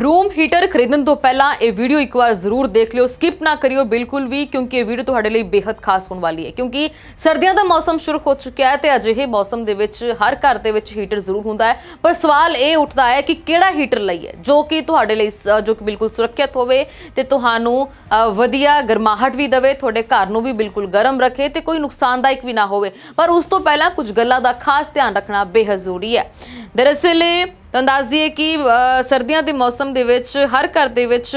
Room heater ਖਰੀਦਣ ਤੋਂ ਪਹਿਲਾਂ ਇਹ ਵੀਡੀਓ ਇੱਕ ਵਾਰ ਜ਼ਰੂਰ ਦੇਖ ਲਿਓ। ਸਕਿਪ ਨਾ ਕਰਿਓ ਬਿਲਕੁਲ ਵੀ, ਕਿਉਂਕਿ ਇਹ ਵੀਡੀਓ ਤੁਹਾਡੇ ਲਈ ਬੇਹੱਦ ਖਾਸ ਹੋਣ ਵਾਲੀ ਹੈ। ਕਿਉਂਕਿ ਸਰਦੀਆਂ ਦਾ ਮੌਸਮ ਸ਼ੁਰੂ ਹੋ ਚੁੱਕਿਆ ਹੈ ਤੇ ਅਜਿਹੇ ਮੌਸਮ ਦੇ ਵਿੱਚ, ਹਰ ਘਰ ਦੇ ਵਿੱਚ ਹੀਟਰ ਜ਼ਰੂਰ ਹੁੰਦਾ ਹੈ। ਪਰ ਸਵਾਲ ਇਹ ਉੱਠਦਾ ਹੈ ਕਿ ਕਿਹੜਾ ਹੀਟਰ ਲਈਏ, ਜੋ ਕਿ ਤੁਹਾਡੇ ਲਈ ਸ- ਜੋ ਕਿ ਬਿਲਕੁਲ ਸੁਰੱਖਿਅਤ ਹੋਵੇ ਤੇ ਤੁਹਾਨੂੰ ਵਧੀਆ ਗਰਮਾਹਟ ਵੀ ਦੇਵੇ, ਤੁਹਾਡੇ ਘਰ ਨੂੰ ਵੀ ਬਿਲਕੁਲ ਗਰਮ ਰੱਖੇ ਤੇ ਕੋਈ ਨੁਕਸਾਨਦਾਇਕ ਵੀ ਨਾ ਹੋਵੇ। ਪਰ ਉਸ ਤੋਂ ਪਹਿਲਾਂ ਕੁਝ ਗੱਲਾਂ ਦਾ ਖਾਸ ਧਿਆਨ ਰੱਖਣਾ ਬੇਹਦ ਜ਼ਰੂਰੀ ਹੈ। ਦਰਅਸਲ ਇਹ ਤੁਹਾਨੂੰ ਦੱਸ ਦਈਏ ਕਿ ਸਰਦੀਆਂ ਦੇ ਮੌਸਮ ਦੇ ਵਿੱਚ, ਹਰ ਘਰ ਦੇ ਵਿੱਚ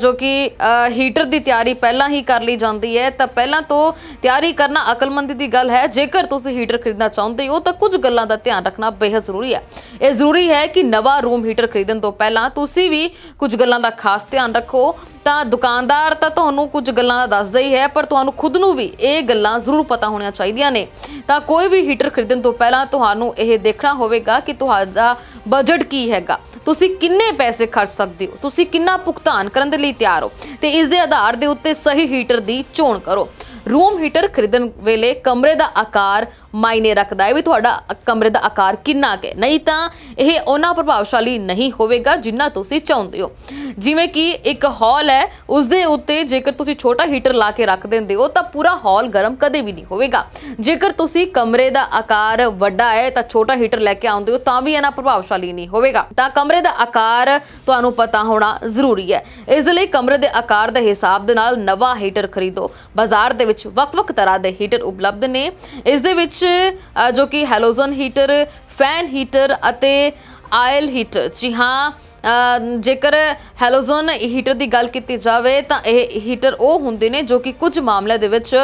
ਜੋ ਕਿ ਹੀਟਰ ਦੀ ਤਿਆਰੀ ਪਹਿਲਾਂ ਹੀ ਕਰ ਲਈ ਜਾਂਦੀ ਹੈ, ਤਾਂ ਪਹਿਲਾਂ ਤੋਂ ਤਿਆਰੀ ਕਰਨਾ ਅਕਲਮੰਦੀ ਦੀ ਗੱਲ ਹੈ। ਜੇਕਰ ਤੁਸੀਂ ਹੀਟਰ ਖਰੀਦਣਾ ਚਾਹੁੰਦੇ ਹੋ, ਤਾਂ ਕੁਝ ਗੱਲਾਂ ਦਾ ਧਿਆਨ ਰੱਖਣਾ ਬੇਹੱਦ ਜ਼ਰੂਰੀ ਹੈ। ਇਹ ਜ਼ਰੂਰੀ ਹੈ ਕਿ ਨਵਾਂ ਰੂਮ ਹੀਟਰ ਖਰੀਦਣ ਤੋਂ ਪਹਿਲਾਂ ਤੁਸੀਂ ਵੀ ਕੁਝ ਗੱਲਾਂ ਦਾ ਖਾਸ ਧਿਆਨ ਰੱਖੋ। ਤਾਂ ਦੁਕਾਨਦਾਰ ਤਾਂ ਤੁਹਾਨੂੰ ਕੁਝ ਗੱਲਾਂ ਦੱਸਦਾ ਹੀ ਹੈ, ਪਰ ਤੁਹਾਨੂੰ ਖੁਦ ਨੂੰ ਵੀ ਇਹ ਗੱਲਾਂ ਜ਼ਰੂਰ ਪਤਾ ਹੋਣੀਆਂ ਚਾਹੀਦੀਆਂ ਨੇ। ਤਾਂ ਕੋਈ ਵੀ ਹੀਟਰ ਖਰੀਦਣ ਤੋਂ ਪਹਿਲਾਂ ਤੁਹਾਨੂੰ ਇਹ ਦੇਖਣਾ ਹੋਵੇਗਾ ਕਿ ਤੁਹਾਡਾ ਬਜਟ ਕੀ ਹੈਗਾ। ਤੁਸੀਂ ਕਿੰਨੇ ਪੈਸੇ ਖਰਚ ਸਕਦੇ ਹੋ? ਤੁਸੀਂ ਕਿੰਨਾ ਭੁਗਤਾਨ ਕਰਨ ਦੇ ਲਈ ਤਿਆਰ ਹੋ? ਤੇ ਇਸ ਦੇ ਆਧਾਰ ਦੇ ਉੱਤੇ ਸਹੀ ਹੀਟਰ ਦੀ ਚੋਣ ਕਰੋ। ਰੂਮ ਹੀਟਰ ਖਰੀਦਣ ਵੇਲੇ ਕਮਰੇ ਦਾ ਆਕਾਰ ਮਾਇਨੇ ਰੱਖਦਾ ਹੈ ਵੀ ਤੁਹਾਡਾ ਕਮਰੇ ਦਾ ਆਕਾਰ ਕਿੰਨਾ ਕੁ ਹੈ। ਨਹੀਂ ਤਾਂ ਇਹ ਉਹਨਾਂ ਪ੍ਰਭਾਵਸ਼ਾਲੀ ਨਹੀਂ ਹੋਵੇਗਾ ਜਿੰਨਾ ਤੁਸੀਂ ਚਾਹੁੰਦੇ ਹੋ। ਜਿਵੇਂ ਕਿ ਇੱਕ ਹਾਲ ਹੈ, ਉਸ ਦੇ ਉੱਤੇ ਜੇਕਰ ਤੁਸੀਂ ਛੋਟਾ ਹੀਟਰ ਲਾ ਕੇ ਰੱਖ ਦਿੰਦੇ ਹੋ, ਤਾਂ ਪੂਰਾ ਹਾਲ ਗਰਮ ਕਦੇ ਵੀ ਨਹੀਂ ਹੋਵੇਗਾ। ਜੇਕਰ ਤੁਸੀਂ ਕਮਰੇ ਦਾ ਆਕਾਰ ਵੱਡਾ ਹੈ, ਤਾਂ ਛੋਟਾ ਹੀਟਰ ਲੈ ਕੇ ਆਉਂਦੇ ਹੋ, ਤਾਂ ਵੀ ਇਹਨਾਂ ਪ੍ਰਭਾਵਸ਼ਾਲੀ ਨਹੀਂ ਹੋਵੇਗਾ। ਤਾਂ ਕਮਰੇ ਦਾ ਆਕਾਰ ਤੁਹਾਨੂੰ ਪਤਾ ਹੋਣਾ ਜ਼ਰੂਰੀ ਹੈ। ਇਸ ਲਈ ਕਮਰੇ ਦੇ ਆਕਾਰ ਦੇ ਹਿਸਾਬ ਦੇ ਨਾਲ ਨਵਾਂ ਹੀਟਰ ਖਰੀਦੋ। ਬਾਜ਼ਾਰ ਦੇ ਵਿੱਚ ਵੱਖ-ਵੱਖ ਤਰ੍ਹਾਂ ਦੇ ਹੀਟਰ ਉਪਲਬਧ ਨੇ। ਇਸ ਦੇ ਵਿੱਚ ਅ, ਜੋ ਕਿ ਹੈਲੋਜਨ ਹੀਟਰ ਫੈਨ ਹੀਟਰ ਅਤੇ ਆਇਲ ਹੀਟਰ। ਜੀ ਹਾਂ ਅ, ਜੇਕਰ ਹੈਲੋਜਨ ਹੀਟਰ ਦੀ ਗੱਲ ਕੀਤੀ ਜਾਵੇ ਤਾਂ ਇਹ ਹੀਟਰ ਉਹ ਹੁੰਦੇ ਨੇ ਜੋ ਕਿ ਕੁਝ ਮਾਮਲਿਆਂ ਦੇ ਵਿੱਚ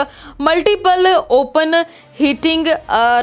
ਮਲਟੀਪਲ ਓਪਨ ਹੀਟਿੰਗ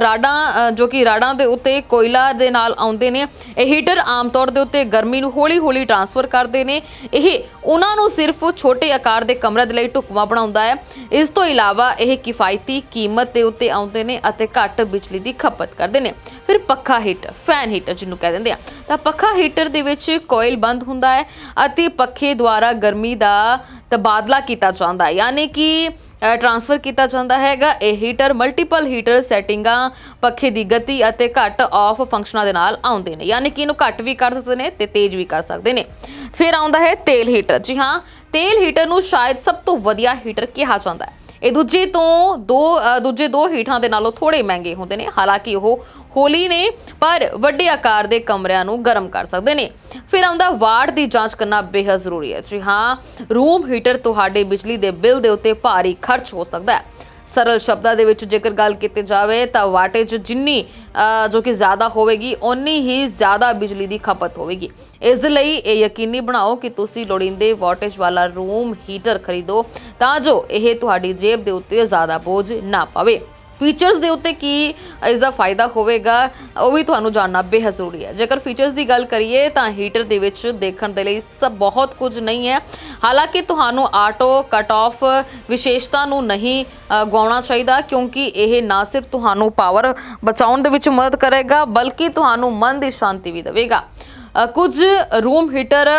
ਰਾਡਾਂ ਜੋ ਕਿ ਰਾਡਾਂ ਦੇ ਉੱਤੇ ਕੋਇਲਾ ਦੇ ਨਾਲ ਆਉਂਦੇ ਨੇ। ਇਹ ਹੀਟਰ ਆਮ ਤੌਰ ਦੇ ਉੱਤੇ ਗਰਮੀ ਨੂੰ ਹੌਲੀ-ਹੌਲੀ ਟਰਾਂਸਫਰ ਕਰਦੇ ਨੇ। ਇਹ ਉਹਨਾਂ ਨੂੰ ਸਿਰਫ ਛੋਟੇ ਆਕਾਰ ਦੇ ਕਮਰੇ ਦੇ ਲਈ ਢੁਕਵਾਂ ਬਣਾਉਂਦਾ ਹੈ। ਇਸ ਤੋਂ ਇਲਾਵਾ ਇਹ ਕਿਫਾਇਤੀ ਕੀਮਤ ਦੇ ਉੱਤੇ ਆਉਂਦੇ ਨੇ ਅਤੇ ਘੱਟ ਬਿਜਲੀ ਦੀ ਖਪਤ ਕਰਦੇ ਨੇ। ਫਿਰ ਪੱਖਾ ਹੀਟਰ ਫੈਨ ਹੀਟਰ ਜਿਹਨੂੰ ਕਹਿ ਦਿੰਦੇ ਆ। ਤਾਂ ਪੱਖਾ ਹੀਟਰ ਦੇ ਵਿੱਚ ਕੋਇਲ ਬੰਦ ਹੁੰਦਾ ਹੈ ਅਤੇ ਪੱਖੇ ਦੁਆਰਾ ਗਰਮੀ ਦਾ ਤਬਾਦਲਾ ਕੀਤਾ ਜਾਂਦਾ ਹੈ। ਯਾਨੀ ਕਿ ਟਰਾਂਸਫਰ ਕੀਤਾ ਜਾਂਦਾ ਹੈਗਾ। ਇਹ ਹੀਟਰ ਮਲਟੀਪਲ ਹੀਟਰ ਸੈਟਿੰਗਾਂ ਪੱਖੇ ਦੀ ਗਤੀ ਅਤੇ ਘੱਟ ਆਫ ਫੰਕਸ਼ਨਾਂ ਦੇ ਨਾਲ ਆਉਂਦੇ ਨੇ। ਯਾਨੀ ਕਿ ਇਹਨੂੰ ਘੱਟ ਵੀ ਕਰ ਸਕਦੇ ਨੇ ਤੇ ਤੇਜ਼ ਵੀ ਕਰ ਸਕਦੇ ਨੇ। ਫਿਰ ਆਉਂਦਾ ਹੈ ਤੇਲ ਹੀਟਰ ਜੀ ਹਾਂ, ਤੇਲ ਹੀਟਰ ਨੂੰ ਸ਼ਾਇਦ ਸਭ ਤੋਂ ਵਧੀਆ ਹੀਟਰ ਕਿਹਾ ਜਾਂਦਾ ਹੈ। ਇਹ ਦੂਜੇ ਤੋਂ ਦੋ ਦੂਜੇ ਦੋ ਹੀਟਰਾਂ ਦੇ ਨਾਲੋਂ ਥੋੜੇ ਮਹਿੰਗੇ ਹੁੰਦੇ ਨੇ। ਹਾਲਾਂਕਿ ਉਹ ਹੋਲੀ ਨੇ ਪਰ ਵੱਡੇ ਆਕਾਰ ਦੇ ਕਮਰਿਆਂ ਨੂੰ ਗਰਮ ਕਰ ਸਕਦੇ ਨੇ। ਫਿਰ ਆਉਂਦਾ ਵਾਟ ਦੀ ਜਾਂਚ ਕਰਨਾ ਬੇਹੱਦ ਜ਼ਰੂਰੀ ਹੈ। ਜੀ ਹਾਂ, ਰੂਮ ਹੀਟਰ ਤੁਹਾਡੇ ਬਿਜਲੀ ਦੇ ਬਿੱਲ ਦੇ ਉੱਤੇ ਭਾਰੀ ਖਰਚ ਹੋ ਸਕਦਾ ਹੈ। ਸਰਲ ਸ਼ਬਦਾਂ ਦੇ ਵਿੱਚ ਜੇਕਰ ਗੱਲ ਕੀਤੀ ਜਾਵੇ ਤਾਂ ਵਾਟੇਜ ਜਿੰਨੀ ਜੋ ਕਿ ਜ਼ਿਆਦਾ ਹੋਵੇਗੀ, ਓਨੀ ਹੀ ਜ਼ਿਆਦਾ ਬਿਜਲੀ ਦੀ ਖਪਤ ਹੋਵੇਗੀ। ਇਸ ਦੇ ਲਈ ਇਹ ਯਕੀਨੀ ਬਣਾਓ ਕਿ ਤੁਸੀਂ ਲੋੜੀਂਦੇ ਵਾਟੇਜ ਵਾਲਾ ਰੂਮ, ਹੀਟਰ ਖਰੀਦੋ ਤਾਂ ਜੋ ਇਹ ਤੁਹਾਡੀ ਜੇਬ ਦੇ ਉੱਤੇ ਜ਼ਿਆਦਾ ਬੋਝ ਨਾ ਪਵੇ। ਫੀਚਰਸ ਦੇ ਉੱਤੇ ਕੀ ਇਸ ਦਾ ਫਾਇਦਾ ਹੋਵੇਗਾ ਉਹ ਵੀ ਤੁਹਾਨੂੰ ਜਾਣਨਾ ਬੇਹੱਦ ਜ਼ਰੂਰੀ ਹੈ। ਜੇਕਰ ਫੀਚਰਸ ਦੀ ਗੱਲ ਕਰੀਏ ਤਾਂ ਹੀਟਰ ਦੇ ਵਿੱਚ ਦੇਖਣ ਦੇ ਲਈ ਸਭ ਬਹੁਤ ਕੁਝ ਨਹੀਂ ਹੈ। ਹਾਲਾਂਕਿ ਤੁਹਾਨੂੰ ਆਟੋ ਕਟ ਆਫ ਵਿਸ਼ੇਸ਼ਤਾ ਨੂੰ ਨਹੀਂ ਅ, ਗਵਾਉਣਾ ਚਾਹੀਦਾ ਕਿਉਂਕਿ ਇਹ ਨਾ ਸਿਰਫ ਤੁਹਾਨੂੰ ਪਾਵਰ ਬਚਾਉਣ ਦੇ ਵਿੱਚ ਮਦਦ ਕਰੇਗਾ ਬਲਕਿ ਤੁਹਾਨੂੰ ਮਨ ਦੀ ਸ਼ਾਂਤੀ ਵੀ ਦੇਵੇਗਾ। ਕੁਝ room heater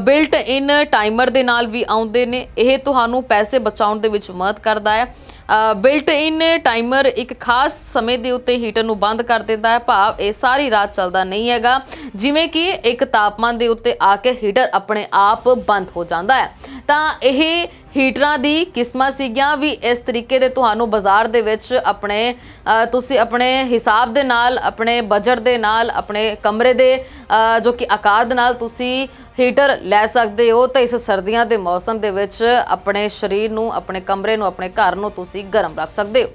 built in timer ਦੇ ਨਾਲ ਵੀ ਆਉਂਦੇ ਨੇ। ਇਹ ਤੁਹਾਨੂੰ ਪੈਸੇ ਬਚਾਉਣ ਦੇ ਵਿੱਚ ਮਦਦ ਕਰਦਾ ਹੈ। ਬਿਲਟ ਇਨ ਟਾਈਮਰ ਇੱਕ ਖਾਸ ਸਮੇਂ ਦੇ ਉੱਤੇ ਹੀਟਰ ਨੂੰ ਬੰਦ ਕਰ ਦਿੰਦਾ ਹੈ। ਭਾਵ ਇਹ ਸਾਰੀ ਰਾਤ ਚੱਲਦਾ ਨਹੀਂ ਹੈਗਾ। ਜਿਵੇਂ ਕਿ ਇੱਕ ਤਾਪਮਾਨ ਦੇ ਉੱਤੇ ਆ ਕੇ ਹੀਟਰ ਆਪਣੇ ਆਪ ਬੰਦ ਹੋ ਜਾਂਦਾ ਹੈ। ਤਾਂ ਇਹ ਹੀਟਰਾਂ ਦੀ ਕਿਸਮਾਂ ਸੀਗੀਆਂ ਵੀ ਇਸ ਤਰੀਕੇ ਦੇ ਤੁਹਾਨੂੰ ਬਾਜ਼ਾਰ ਦੇ ਵਿੱਚ ਆਪਣੇ ਤੁਸੀਂ ਆਪਣੇ ਹਿਸਾਬ ਦੇ ਨਾਲ, ਆਪਣੇ ਬਜਟ ਦੇ ਨਾਲ, ਆਪਣੇ ਕਮਰੇ ਦੇ ਜੋ ਕਿ ਆਕਾਰ ਦੇ ਨਾਲ ਤੁਸੀਂ ਹੀਟਰ ਲੈ ਸਕਦੇ ਹੋ ਤਾਂ ਇਸ ਸਰਦੀਆਂ ਦੇ ਮੌਸਮ ਦੇ ਵਿੱਚ ਆਪਣੇ ਸਰੀਰ ਨੂੰ, ਆਪਣੇ ਕਮਰੇ ਨੂੰ, ਆਪਣੇ ਘਰ ਨੂੰ ਤੁਸੀਂ ਗਰਮ ਰੱਖ ਸਕਦੇ ਹੋ।